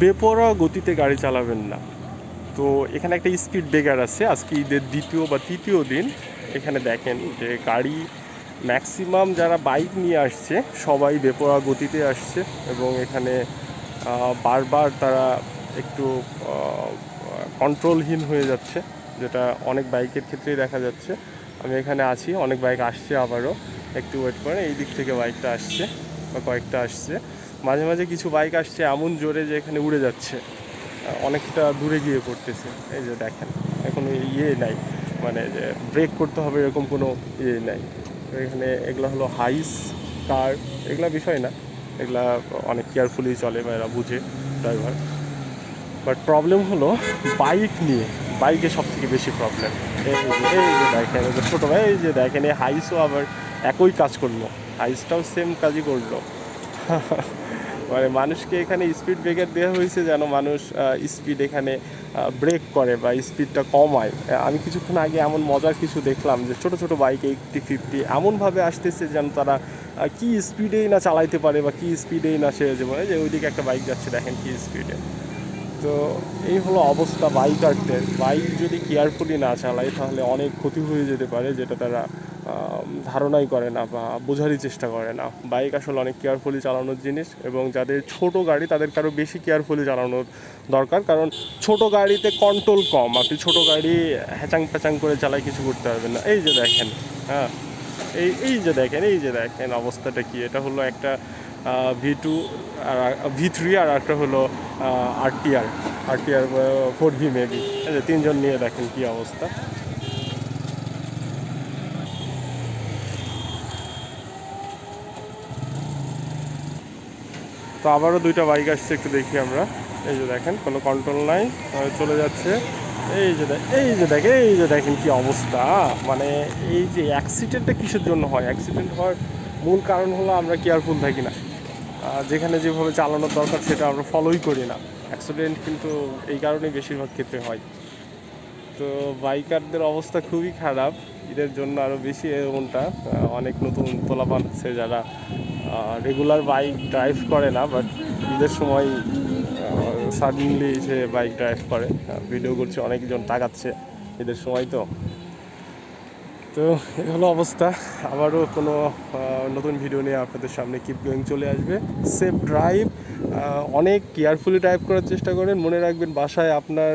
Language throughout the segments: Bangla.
বেপরোয়া গতিতে গাড়ি চালাবেন না। তো এখানে একটা স্পিড ব্রেকার আছে। আজকে ঈদের দ্বিতীয় বা তৃতীয় দিন। এখানে দেখেন যে গাড়ি ম্যাক্সিমাম যারা বাইক নিয়ে আসছে, সবাই বেপরোয়া গতিতে আসছে এবং এখানে বারবার তারা একটু কন্ট্রোলহীন হয়ে যাচ্ছে, যেটা অনেক বাইকের ক্ষেত্রেই দেখা যাচ্ছে। আমি এখানে আছি, অনেক বাইক আসছে আবারও। একটু ওয়েট করে এই দিক থেকে বাইকটা আসছে বা কয়েকটা আসছে। মাঝে মাঝে কিছু বাইক আসছে, এমন জোরে যে এখানে উড়ে যাচ্ছে। অনেকটা দূরে গিয়ে পড়তেছে। এই যে দেখেন, এখন ইয়ে নাই। মানে যে ব্রেক করতে হবে এরকম কোনো ইয়ে নাই। তো এখানে এগুলো হলো হাইস কার এগুলা বিষয় না। এগুলা অনেক কেয়ারফুলি চলে বা এরা বুঝে ড্রাইভার বাট প্রবলেম হলো বাইক নিয়ে। বাইকে সব থেকে বেশি প্রবলেম এই যে এই যে দেখেন ছোটো ভাই, এই যে দেখেন, এই হাইসও আবার একই কাজ করল। হাইসটাও সেম কাজই করল। মানে মানুষকে এখানে স্পিড ব্রেকার দেওয়া হয়েছে যেন মানুষ স্পিড এখানে ব্রেক করে বা স্পিডটা কমায়। আমি কিছুক্ষণ আগে এমন মজার কিছু দেখলাম যে ছোট ছোট বাইক এইটটি ফিফটি এমনভাবে আসতেছে যেন তারা কি স্পিডেই না চালাইতে পারে বা কি স্পিডেই না সে বলে। যে ওইদিকে একটা বাইক যাচ্ছে, দেখেন কি স্পিডে তো এই হলো অবস্থা বাইকারদের বাইক যদি কেয়ারফুলি না চালায়, তাহলে অনেক ক্ষতি হয়ে যেতে পারে, যেটা তারা ধারণাই করে না বা বোঝারই চেষ্টা করে না। বাইক আসলে অনেক কেয়ারফুলি চালানোর জিনিস এবং যাদের ছোট গাড়ি তাদের কারও বেশি কেয়ারফুলি চালানোর দরকার। কারণ ছোট গাড়িতে কন্ট্রোল কম, আপনি ছোট গাড়ি হ্যাচাং প্যাচাং করে চালায় কিছু করতে পারবেন না। এই যে দেখেন হ্যাঁ এই এই যে দেখেন, এই যে দেখেন অবস্থাটা কি? এটা হলো একটা ভি টু আর ভি থ্রি আর একটা হলো R T R R T R four V maybe তিনজন নিয়ে দেখেন কি অবস্থা। আবারও দুইটা বাইক আসছে, একটু দেখি আমরা। এই যে দেখেন, কোনো কন্ট্রোল নাই চলে যাচ্ছে। এই যে এই যে দেখেন, এই যে দেখেন কি অবস্থা। মানে এই যে অ্যাক্সিডেন্টটা কিসের জন্য হয়? অ্যাক্সিডেন্ট হওয়ার মূল কারণ হলো আমরা কেয়ারফুল থাকি না। যেখানে যেভাবে চালানোর দরকার সেটা আমরা ফলোই করি না। অ্যাক্সিডেন্ট কিন্তু এই কারণেই বেশিরভাগ ক্ষেত্রে হয়। তো বাইকারদের অবস্থা খুবই খারাপ। ঈদের জন্য আরও বেশি এমনটা। অনেক নতুন তোলাপান আছে যারা রেগুলার বাইক ড্রাইভ করে না বাট ঈদের সময় সাডেনলি সে বাইক ড্রাইভ করে। ভিডিও করছে, অনেকজন তাকাচ্ছে ঈদের সময় তো। তো এই হলো অবস্থা। আবারও কোনো নতুন ভিডিও নিয়ে আপনাদের সামনে কিপ গোয়িং চলে আসবে। সেফ ড্রাইভ অনেক কেয়ারফুলি ড্রাইভ করার চেষ্টা করেন। মনে রাখবেন, বাসায় আপনার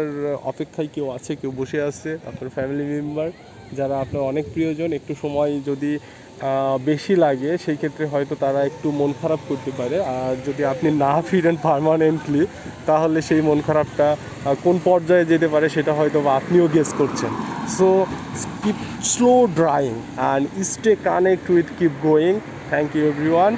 অপেক্ষায় কেউ আছে, কেউ বসে আছে, আপনার ফ্যামিলি মেম্বার যারা আপনার অনেক প্রিয়জন। একটু সময় যদি বেশি লাগে, সেই ক্ষেত্রে হয়তো তারা একটু মন খারাপ করতে পারে। আর যদি আপনি না ফিরেন পারমানেন্টলি তাহলে সেই মন খারাপটা কোন পর্যায়ে যেতে পারে সেটা হয়তো বা আপনিও গেস করছেন। So keep slow driving and stay connect with keep going thank you everyone